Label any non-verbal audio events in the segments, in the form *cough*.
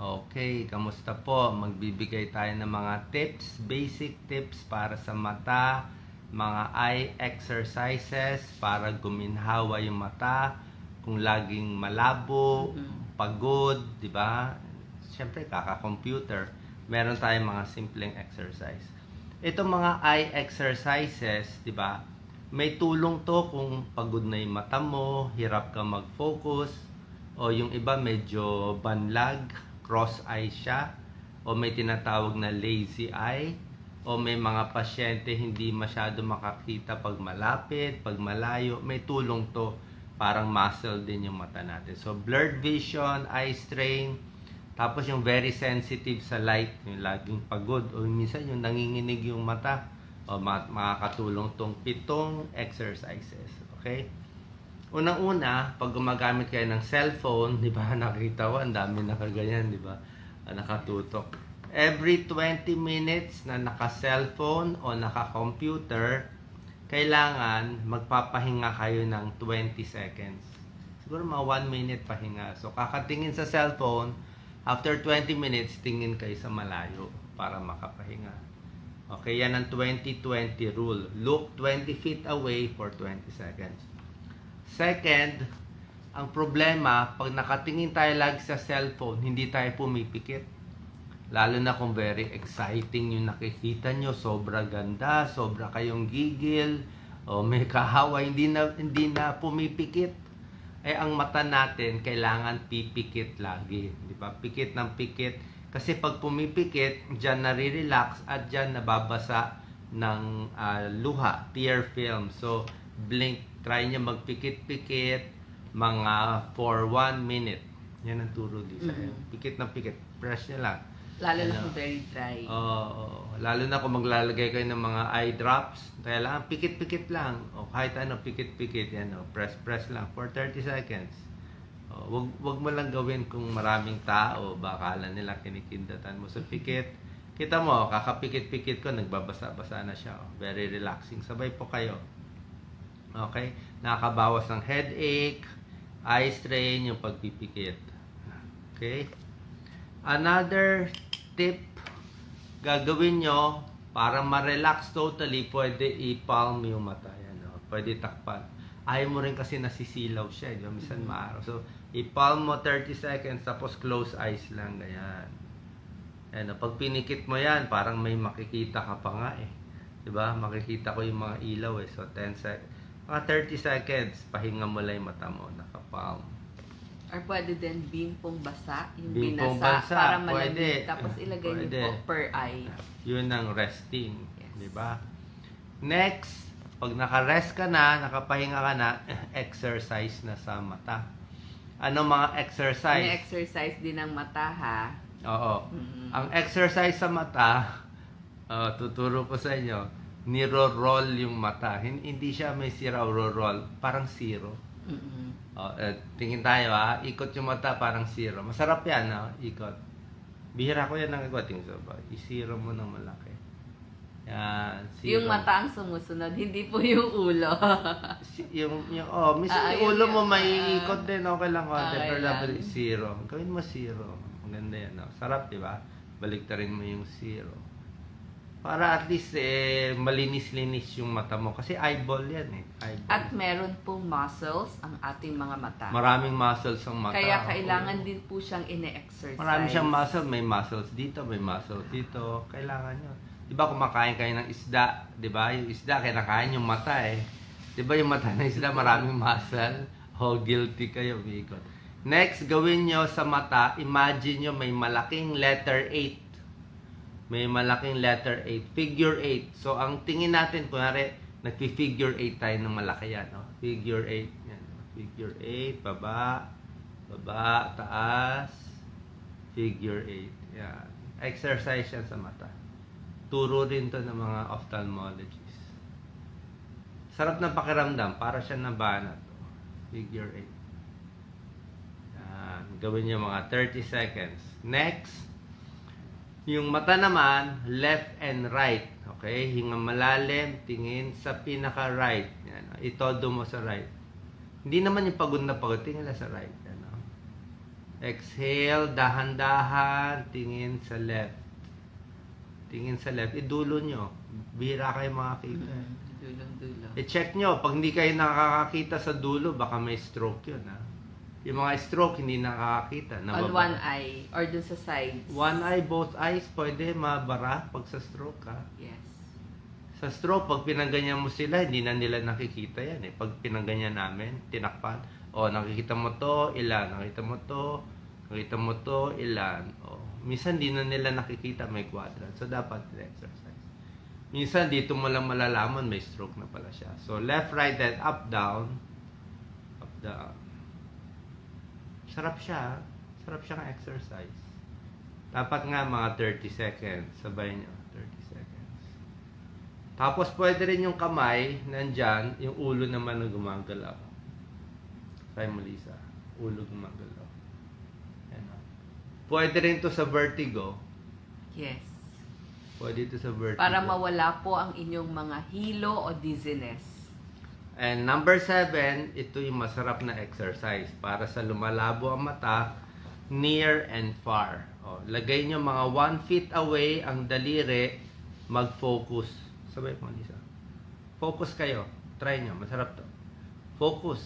Okay, kamusta po? Magbibigay tayo ng mga tips, basic tips para sa mata, mga eye exercises para guminhawa yung mata, kung laging malabo, Mhm. pagod, di ba? Siyempre, kaka-computer. Meron tayong mga simpleng exercise. Itong mga eye exercises, di ba? May tulong to kung pagod na yung mata mo, hirap ka mag-focus, o yung iba medyo banlag, cross eye siya, o may tinatawag na lazy eye, o may mga pasyente hindi masyado makakita pag malapit, pag malayo, may tulong to parang muscle din yung mata natin. So blurred vision, eye strain, tapos yung very sensitive sa light, yung laging pagod, o minsan yung nanginginig yung mata, o ma- makakatulong tong pitong exercises. Okay? Unang-una, pag gumagamit kayo ng cellphone, di ba, *laughs* nakita ko, ang dami nakaganyan, di ba, Ah, nakatutok. Every 20 minutes na naka-cellphone o naka-computer, kailangan magpapahinga kayo ng 20 seconds. Siguro mga 1 minute pahinga. So, kakatingin sa cellphone, after 20 minutes, tingin kayo sa malayo para makapahinga. Okay, yan ang 20-20 rule. Look 20 feet away for 20 seconds. Second, ang problema, pag nakatingin tayo lagi sa cellphone, hindi tayo pumipikit. Lalo na kung very exciting yung nakikita nyo, sobra ganda, sobra kayong gigil, o may kahawa, hindi na, hindi na pumipikit. Eh, ang mata natin, kailangan pipikit lagi. Di ba? Pikit ng pikit. Kasi pag pumipikit, dyan nare-relax at dyan nababasa ng ah, luha, tear film. So, blink, try nyo magpikit-pikit mga for one minute. Yan ang turo di sa Mhm. Pikit ng pikit. Press nyo lang. Lalo na Ano? kung very dry. Oo, oo. lalo na kung maglalagay kayo ng mga eye drops, kailangan pikit-pikit lang. O kahit ano, pikit-pikit. Yan, o. Press-press lang for 30 seconds. O, wag, wag mo lang gawin kung maraming tao. Baka akala nila kinikindatan mo. So, pikit. Kita mo, kakapikit-pikit ko, nagbabasa-basa na siya. O. Very relaxing. Sabay po kayo. Okay? Nakakabawas ng headache, eye strain, yung pagpipikit. Okay? Another tip gagawin nyo para ma-relax totally, pwede i-palm yung mata. Yan, oh. Pwede takpan. Ayaw mo rin kasi nasisilaw siya. Di ba? Minsan maaraw. So, i-palm mo 30 seconds tapos close eyes lang. Ganyan. Yan, oh. Pag pinikit mo yan, parang may makikita ka pa nga eh. Di ba? Makikita ko yung mga ilaw eh. So, 10 seconds. Mga 30 seconds, pahinga mo lang yung mata mo. Nakapalm. Or pwede din bimpong basa, yung Bimpong binasa, basa, para pwede. malamig. Tapos ilagay Pwede. niyo po per eye. Yun ang resting. Yes. Di ba? Next, pag naka-rest ka na, nakapahinga ka na, *laughs* exercise na sa mata. Ano mga May exercise? exercise din ng mata ha. Oo. Mhm. Ang exercise sa mata, uh, *laughs* tuturo ko sa inyo, niro-roll yung mata. Hin- Hindi siya may zero roll parang zero. Mhm. Oh, eh, tingin tayo ha, ikot yung mata parang zero. Masarap yan ha, ikot. Bihira ko yan ng ikot. Tingin sa ba, mo ng malaki. Yan, zero. Yung mata ang sumusunod, hindi po yung ulo. *laughs* Yung, yung, oh, minsan Ah, yung yun ulo yun. mo may Ah. ikot din, okay lang konti. Okay pero lang. dapat zero. Gawin mo zero. Ang ganda yan. No? Sarap, di ba? Baliktarin mo yung zero. Para at least eh, malinis-linis yung mata mo. Kasi eyeball yan eh. Eyeball. At meron pong muscles ang ating mga mata. Maraming muscles ang mata. Kaya Oo. kailangan din po siyang ine-exercise. Marami siyang muscle. May muscles dito, may muscles dito. Kailangan yun. Di ba kumakain kayo ng isda? Di ba? Yung isda, kinakain yung mata eh. Di ba yung mata ng isda, maraming muscle? Oh, guilty kayo, Bicol. Next, gawin nyo sa mata, imagine nyo may malaking letter 8. May malaking letter 8. Figure 8. So, ang tingin natin, kunwari, nagpi-figure 8 tayo ng malaki yan. No? Figure 8. Yan. Figure 8, baba, baba, taas, figure 8. Yan. Exercise yan sa mata. Turo rin to ng mga ophthalmologists. Sarap ng pakiramdam. Para siya nabanat. Figure 8. Yan. Gawin niyo mga 30 seconds. Next, yung mata naman, left and right. Okay? Hinga malalim, tingin sa pinaka-right. Yan. Itodo mo sa right. Hindi naman yung pagod na pagod. Tingin lang sa right. Yan, oh. Exhale, dahan-dahan, tingin sa left. Tingin sa left, idulo nyo. Bihira kayo makakita. eh. Dulong-dulo. I-check nyo, pag hindi kayo nakakakita sa dulo, baka may stroke yun, ha? Yung mga stroke, hindi nakakakita. On nababara. one eye or dun sa sides. One eye, both eyes, pwede mabara pag sa stroke, ha? Yes. Sa stroke, pag pinangganyan mo sila, hindi na nila nakikita yan, eh. Pag pinangganyan namin, tinakpan, o, nakikita mo to, ilan, nakita mo to, nakita mo to, ilan, o. Minsan, hindi na nila nakikita, may quadrant. So, dapat exercise. Minsan, dito mo lang malalaman, may stroke na pala siya. So, left, right, then up, down, up, down. Sarap siya, ha? sarap siyang exercise. Dapat nga mga 30 seconds, sabay nyo, 30 seconds. Tapos pwede rin yung kamay, nandyan, yung ulo naman na gumagalaw. Try mo, Lisa. Ulo gumagalaw. Yan o. Pwede rin to sa vertigo. Yes. Pwede ito sa vertigo. Para mawala po ang inyong mga hilo o dizziness. And number seven, ito yung masarap na exercise para sa lumalabo ang mata, near and far. O, lagay nyo mga one feet away ang daliri, mag-focus. Sabay mo, Lisa. Focus kayo. Try nyo. Masarap to. Focus.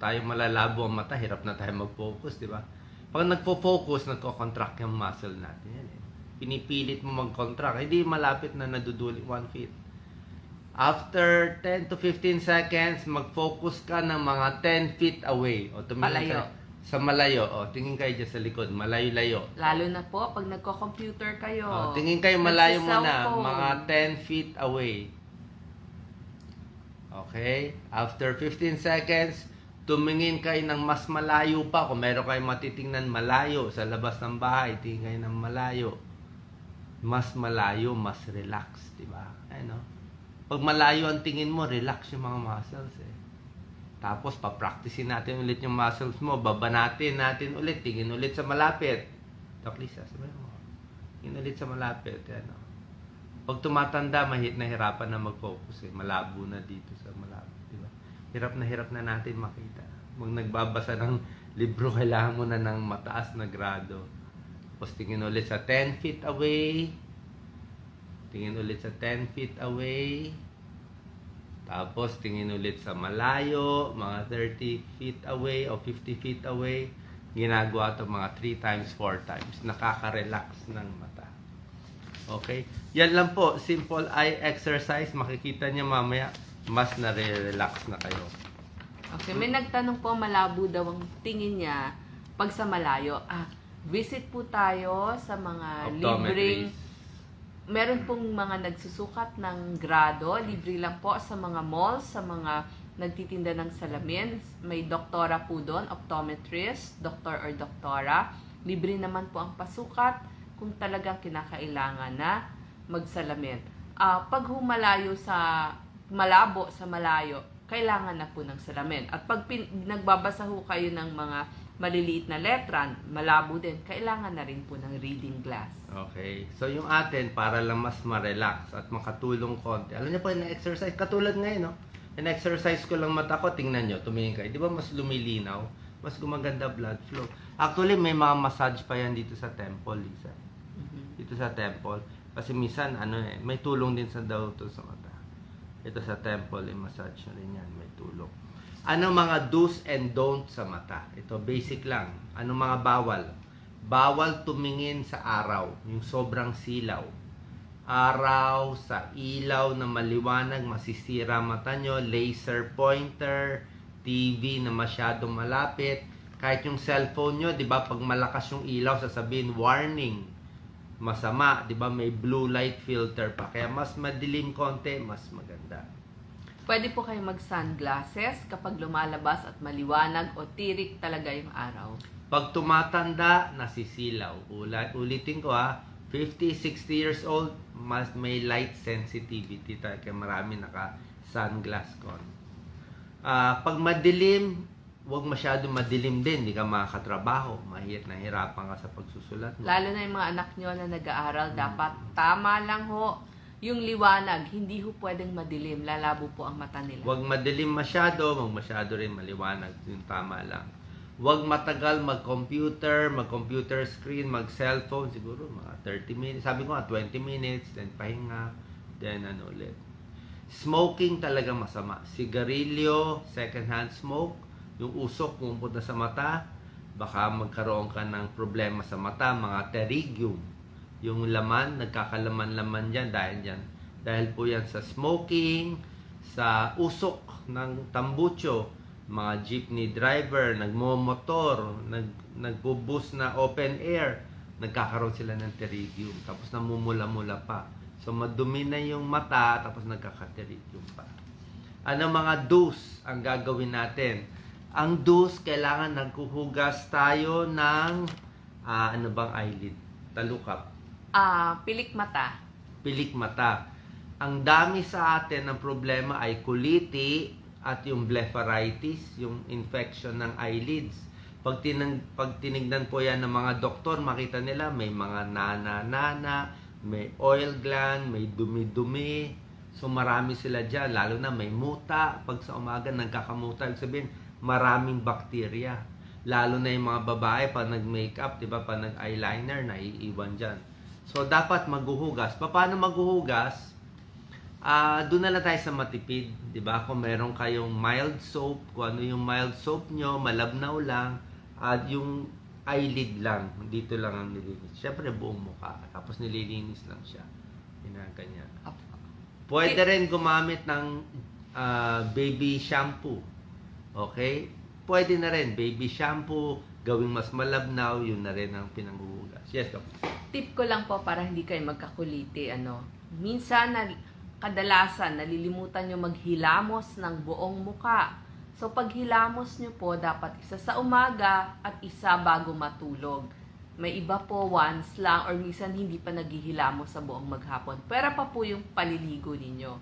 Tayo malalabo ang mata, hirap na tayo mag-focus, di ba? Pag nagfo-focus, nagko-contract yung muscle natin. Yan eh. Pinipilit mo mag-contract. Hindi malapit na naduduli one feet. After 10 to 15 seconds, mag-focus ka ng mga 10 feet away. O tumingin Palayo. ka sa malayo. O, tingin kayo dyan sa likod. Malayo-layo. Lalo na po pag nagko-computer kayo. O, tingin kayo malayo muna. Mga 10 feet away. Okay? After 15 seconds, tumingin kayo ng mas malayo pa. Kung meron kayong matitingnan malayo sa labas ng bahay, tingin kayo ng malayo. Mas malayo, mas relax, di ba? Ano? Pag malayo ang tingin mo, relax yung mga muscles eh. Tapos, papracticein natin ulit yung muscles mo. Babanatin natin ulit. Tingin ulit sa malapit. Doc Lisa, sabi mo. Tingin ulit sa malapit. Ano? Pag tumatanda, mahit na hirapan na mag-focus eh. Malabo na dito sa malapit. Di ba? Hirap na hirap na natin makita. Pag nagbabasa ng libro, kailangan mo na ng mataas na grado. Tapos tingin ulit sa 10 feet away. Tingin ulit sa 10 feet away. Tapos tingin ulit sa malayo, mga 30 feet away o 50 feet away. Ginagawa ito mga 3 times, 4 times. Nakaka-relax ng mata. Okay? Yan lang po. Simple eye exercise. Makikita niyo mamaya, mas nare-relax na kayo. Okay, may nagtanong po malabo daw ang tingin niya pag sa malayo. Ah, visit po tayo sa mga libreng. Meron pong mga nagsusukat ng grado, libre lang po sa mga malls, sa mga nagtitinda ng salamin. May doktora po doon, optometrist, doktor or doktora. Libre naman po ang pasukat kung talagang kinakailangan na magsalamin. Ah, pag humalayo sa malabo sa malayo, kailangan na po ng salamin. At pag pin, nagbabasa ho kayo ng mga maliliit na letra, malabo din, kailangan na rin po ng reading glass. Okay. So, yung atin, para lang mas ma-relax at makatulong konti. Alam niyo po, yung exercise, katulad ngayon, no? In-exercise ko lang mata ko, tingnan nyo, tumingin kayo. Di ba mas lumilinaw? Mas gumaganda blood flow. Actually, may mga massage pa yan dito sa temple, Lisa. Mhm. Dito sa temple. Kasi minsan, ano eh, may tulong din sa daw to sa mata. Ito sa temple, yung massage na rin yan, may tulong. Ano mga do's and don'ts sa mata? Ito, basic lang. Ano mga bawal? Bawal tumingin sa araw, yung sobrang silaw. Araw sa ilaw na maliwanag, masisira mata nyo, laser pointer, TV na masyadong malapit, kahit yung cellphone nyo, di ba, pag malakas yung ilaw, sasabihin, warning, masama, di ba, may blue light filter pa. Kaya mas madilim konti, mas maganda. Pwede po kayo mag-sunglasses kapag lumalabas at maliwanag o tirik talaga yung araw. Pag tumatanda, nasisilaw. Ula, ulitin ko ha, 50, 60 years old, mas may light sensitivity tayo. Kaya marami naka sunglass con. Ah, pag madilim, huwag masyado madilim din. Hindi ka makakatrabaho. Mahirap na hirapan ka sa pagsusulat mo. Lalo na yung mga anak nyo na nag-aaral, dapat tama lang ho yung liwanag. Hindi ho pwedeng madilim. Lalabo po ang mata nila. Huwag madilim masyado, huwag masyado rin maliwanag. Yung tama lang. Huwag matagal mag-computer, mag-computer screen, mag-cellphone, siguro mga 30 minutes. Sabi ko nga, 20 minutes, then pahinga, then ano ulit. Smoking talaga masama. Sigarilyo, second-hand smoke, yung usok pumupunta sa mata, baka magkaroon ka ng problema sa mata, mga pterygium. Yung laman, nagkakalaman-laman dyan dahil dyan. Dahil po yan sa smoking, sa usok ng tambucho, mga jeepney driver, nagmomotor, nag, nagbubus na open air, nagkakaroon sila ng pterygium. Tapos namumula-mula pa. So madumi na yung mata, tapos nagkaka-pterygium pa. Ano mga do's ang gagawin natin? Ang do's, kailangan nagkuhugas tayo ng, ah, ano bang eyelid? Talukap Ah, pilik mata. pilik mata. Ang dami sa atin ng problema ay kuliti at yung blepharitis, yung infection ng eyelids. Pag, tinang, pag tinignan po yan ng mga doktor, makita nila may mga nana-nana, may oil gland, may dumi-dumi. So marami sila dyan, lalo na may muta. Pag sa umaga nagkakamuta, ibig sabihin maraming bakterya. Lalo na yung mga babae pag nag-makeup, di ba, pag nag-eyeliner, naiiwan dyan. So, dapat maghuhugas. Paano maghuhugas? Ah, doon na lang tayo sa matipid, ba? Kung meron kayong mild soap, kung ano yung mild soap nyo, malabnaw lang, at yung eyelid lang, dito lang ang nililinis. Siyempre buong mukha, tapos nililinis lang siya. Ginaganyan. Pwede rin gumamit ng ah, baby shampoo. Okay? Pwede na rin, baby shampoo, gawing mas malabnaw, yun na rin ang pinanghuhugas. Yes, Doc. Tip ko lang po para hindi kayo magkakuliti, ano. Minsan, na, kadalasan, nalilimutan nyo maghilamos ng buong muka. So, pag hilamos nyo po, dapat isa sa umaga at isa bago matulog. May iba po once lang or minsan hindi pa naghihilamos sa buong maghapon. Pero pa po yung paliligo ninyo.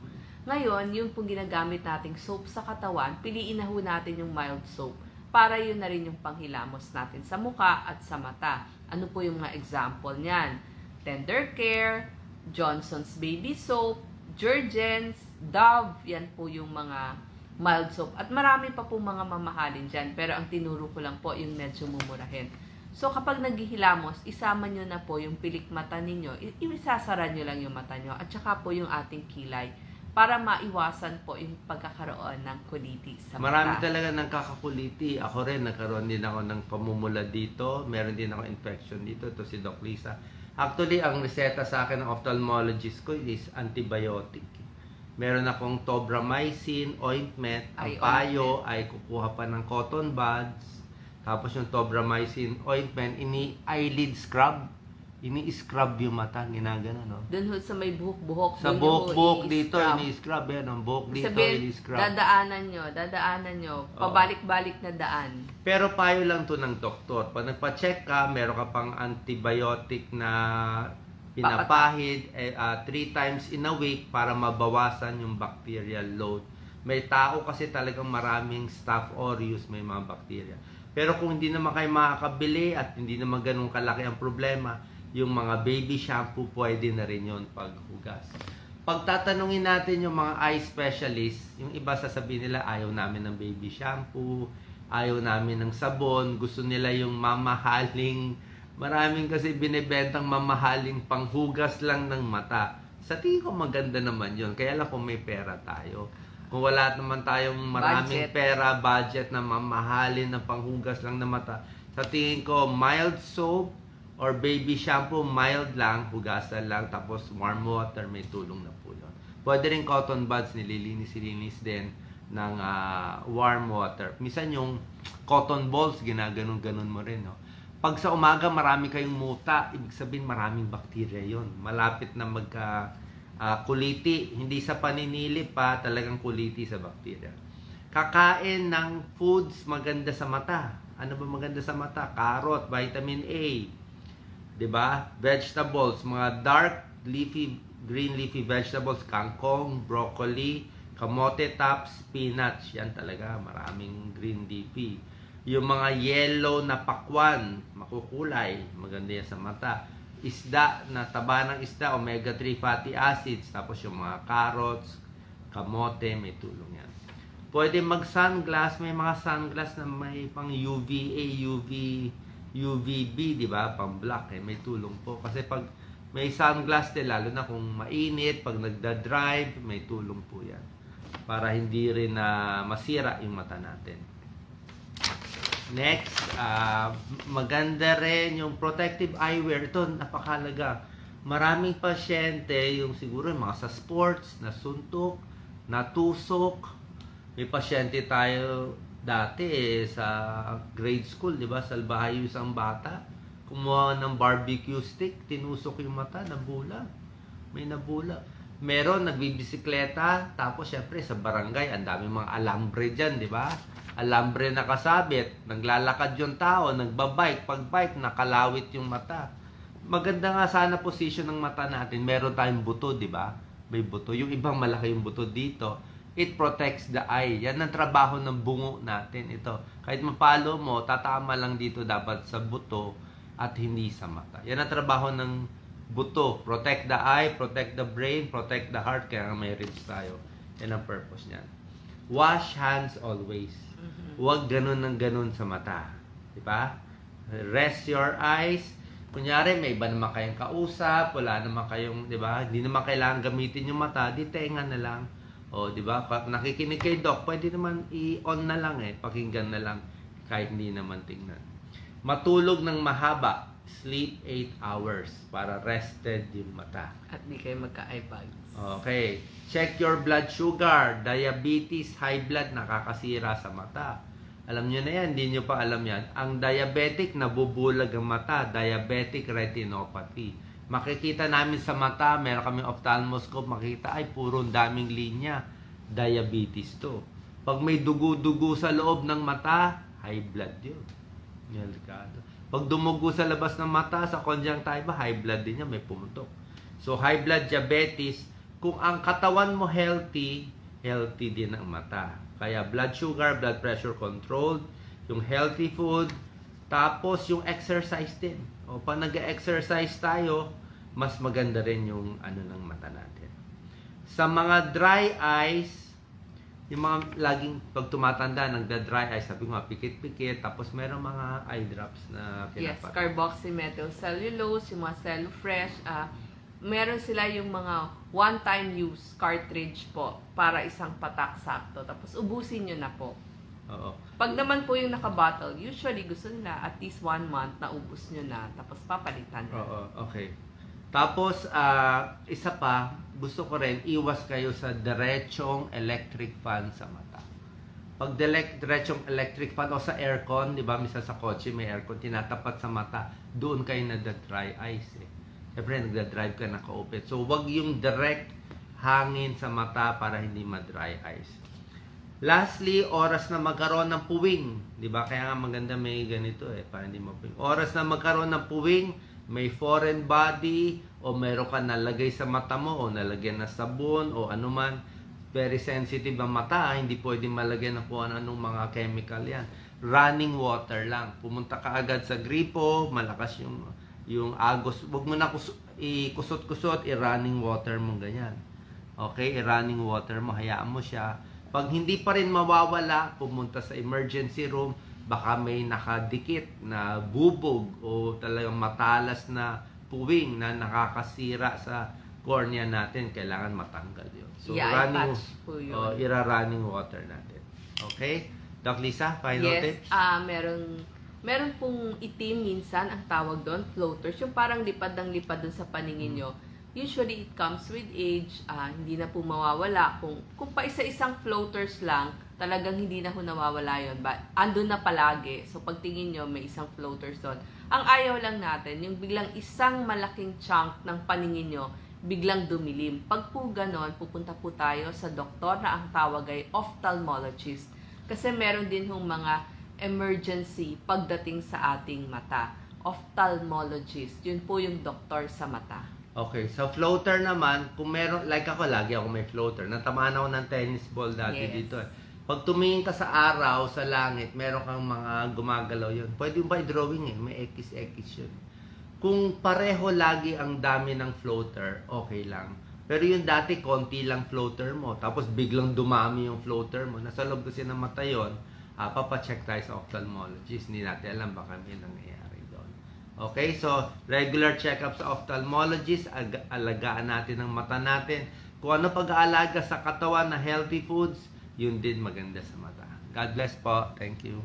Ngayon, yung pong ginagamit nating soap sa katawan, piliin na ho natin yung mild soap para yun na rin yung panghilamos natin sa muka at sa mata. Ano po yung mga example niyan? Tender Care, Johnson's Baby Soap, Jergens, Dove, yan po yung mga mild soap. At marami pa po mga mamahalin dyan, pero ang tinuro ko lang po yung medyo mumurahin. So kapag naghihilamos, isama nyo na po yung pilik mata ninyo, isasara nyo lang yung mata nyo, at saka po yung ating kilay para maiwasan po yung pagkakaroon ng kuliti sa mata. Marami talaga ng kakakuliti. Ako rin, nagkaroon din ako ng pamumula dito. Meron din ako infection dito. Ito si Doc Lisa. Actually, ang reseta sa akin ng ophthalmologist ko is antibiotic. Meron akong tobramycin ointment. Ang Ay, payo ay kukuha pa ng cotton buds. Tapos yung tobramycin ointment, ini-eyelid scrub. Ini-scrub yung mata. Ginagano, no? Doon ho sa may buhok-buhok. Sa buhok-buhok dito, ini-scrub yan. Ang buhok dito, Sabihin, ini-scrub. dadaanan nyo, dadaanan nyo, pabalik-balik na daan. Pero payo lang to ng doktor. Pag nagpa-check ka, meron ka pang antibiotic na pinapahid eh, ah, three times in a week para mabawasan yung bacterial load. May tao kasi talagang maraming staph aureus, may mga bacteria. Pero kung hindi naman kayo makakabili at hindi naman ganun kalaki ang problema, yung mga baby shampoo pwede na rin yun paghugas. Pag tatanungin natin yung mga eye specialist, yung iba sasabihin nila ayaw namin ng baby shampoo, ayaw namin ng sabon, gusto nila yung mamahaling, maraming kasi binibentang mamahaling panghugas lang ng mata. Sa tingin ko maganda naman yun, kaya lang kung may pera tayo. Kung wala naman tayong maraming Budget. pera, budget na mamahalin ng panghugas lang ng mata, sa tingin ko mild soap or baby shampoo, mild lang, hugasan lang, tapos warm water, may tulong na po yun. Pwede rin cotton buds, nililinis-linis din ng ah, warm water. Minsan yung cotton balls, ginaganon-ganon mo rin. No? Pag sa umaga marami kayong muta, ibig sabihin maraming bakterya yon. Malapit na magka ah, kuliti, hindi sa paninili pa, talagang kuliti sa bakterya. Kakain ng foods maganda sa mata. Ano ba maganda sa mata? Carrot, vitamin A, 'di ba? Vegetables, mga dark leafy green leafy vegetables, kangkong, broccoli, kamote tops, spinach, yan talaga, maraming green leafy. Yung mga yellow na pakwan, makukulay, maganda yan sa mata. Isda, na taba ng isda, omega-3 fatty acids, tapos yung mga carrots, kamote, may tulong yan. Pwede mag-sunglass, may mga sunglass na may pang UVA, UV, UVB, di ba? Pang black eh, may tulong po. Kasi pag may sunglass din, lalo na kung mainit, pag nagda-drive, may tulong po yan. Para hindi rin na masira yung mata natin. Next, ah, maganda rin yung protective eyewear. Ito, napakalaga. Maraming pasyente, yung siguro yung mga sa sports, nasuntok, natusok. May pasyente tayo dati eh, sa grade school, di ba? Salbahay yung isang bata. Kumuha ng barbecue stick, tinusok yung mata, nabula. May nabula. Meron, nagbibisikleta, tapos syempre sa barangay, ang daming mga alambre dyan, di ba? Alambre nakasabit, naglalakad yung tao, nagbabike, pag bike, nakalawit yung mata. Maganda nga sana position ng mata natin, meron tayong buto, di ba? May buto. Yung ibang malaki yung buto dito, it protects the eye. Yan ang trabaho ng bungo natin ito. Kahit mapalo mo, tatama lang dito dapat sa buto at hindi sa mata. Yan ang trabaho ng buto. Protect the eye, protect the brain, protect the heart. Kaya may ribs tayo. Yan ang purpose niyan. Wash hands always. Huwag ganun ng ganun sa mata. Di ba? Rest your eyes. Kunyari, may iba naman kayong kausap, wala naman kayong, di ba? Hindi naman kailangan gamitin yung mata, di tenga na lang. O, di ba? Pag nakikinig kay Doc, pwede naman i-on na lang eh. Pakinggan na lang kahit hindi naman tingnan. Matulog ng mahaba. Sleep 8 hours para rested yung mata. At di kayo magka-eye bags. Okay. Check your blood sugar. Diabetes, high blood, nakakasira sa mata. Alam nyo na yan, hindi nyo pa alam yan. Ang diabetic, nabubulag ang mata. Diabetic retinopathy. Makikita namin sa mata, meron kami ophthalmoscope, makita ay puro daming linya. Diabetes to. Pag may dugo-dugo sa loob ng mata, high blood yun. Delikado. Pag dumugo sa labas ng mata, sa conjunctiva, high blood din yan, may pumutok. So, high blood diabetes, kung ang katawan mo healthy, healthy din ang mata. Kaya blood sugar, blood pressure controlled, yung healthy food, tapos yung exercise din. O pag nag-exercise tayo, mas maganda rin yung ano ng mata natin. Sa mga dry eyes, yung mga laging pag tumatanda, nagda-dry eyes, sabi nga, pikit-pikit, tapos meron mga eye drops na Yes, pinapat. carboxymethyl cellulose, yung mga cellufresh, ah meron sila yung mga one-time use cartridge po para isang patak sakto. Tapos ubusin nyo na po. Oo. Pag naman po yung naka-bottle, usually gusto nila at least one month na ubus nyo na. Tapos papalitan. Oo, okay. Tapos, ah, isa pa, gusto ko rin, iwas kayo sa diretsong electric fan sa mata. Pag direct, diretsong electric fan o sa aircon, di ba, misa sa kotse may aircon, tinatapat sa mata, doon kayo nagda-dry eyes eh. Siyempre, nagda-drive ka naka-open. So, wag yung direct hangin sa mata para hindi ma-dry eyes. Lastly, oras na magkaroon ng puwing. Di ba? Kaya nga maganda may ganito eh, para hindi mapuwing. Oras na magkaroon ng puwing, may foreign body, o meron ka nalagay sa mata mo, o nalagyan na sabon, o anuman. Very sensitive ang mata, ah. hindi pwedeng malagyan ng kung anong mga chemical yan. Running water lang. Pumunta ka agad sa gripo, malakas yung yung agos. Huwag mo na kus- ikusot-kusot, i-running water mo ganyan. Okay, i-running water mo, hayaan mo siya. Pag hindi pa rin mawawala, pumunta sa emergency room, baka may nakadikit na bubog o talagang matalas na puwing na nakakasira sa cornea natin, kailangan matanggal yun. So, Yeah, running, po yun. oh, ira-running water natin. Okay? Doc Lisa, final yes, tips? ah meron meron pong itim minsan ang tawag doon, floaters, yung parang lipad ng lipad doon sa paningin nyo. Usually it comes with age, ah, hindi na po mawawala. Kung, kung pa isa-isang floaters lang, talagang hindi na po nawawala yun. But andun na palagi. So pagtingin nyo, may isang floaters doon. Ang ayaw lang natin, yung biglang isang malaking chunk ng paningin nyo, biglang dumilim. Pag po ganon, pupunta po tayo sa doktor na ang tawag ay ophthalmologist. Kasi meron din hong mga emergency pagdating sa ating mata. Ophthalmologist, yun po yung doktor sa mata. Okay, sa floater naman, kung meron, like ako, lagi ako may floater. Natamaan ako ng tennis ball dati Yes. dito. eh. Pag tumingin ka sa araw, sa langit, meron kang mga gumagalaw yun. Pwede ba i-drawing eh? May X-X yun. Kung pareho lagi ang dami ng floater, okay lang. Pero yung dati, konti lang floater mo. Tapos biglang dumami yung floater mo. Nasa loob kasi ng mata yun. Uh, papacheck tayo sa ophthalmologist. Hindi natin alam baka may nangyayari. Okay, so regular check-up sa ophthalmologist. Ag- alagaan natin ang mata natin. Kung ano pag-aalaga sa katawan na healthy foods, yun din maganda sa mata. God bless po. Thank you.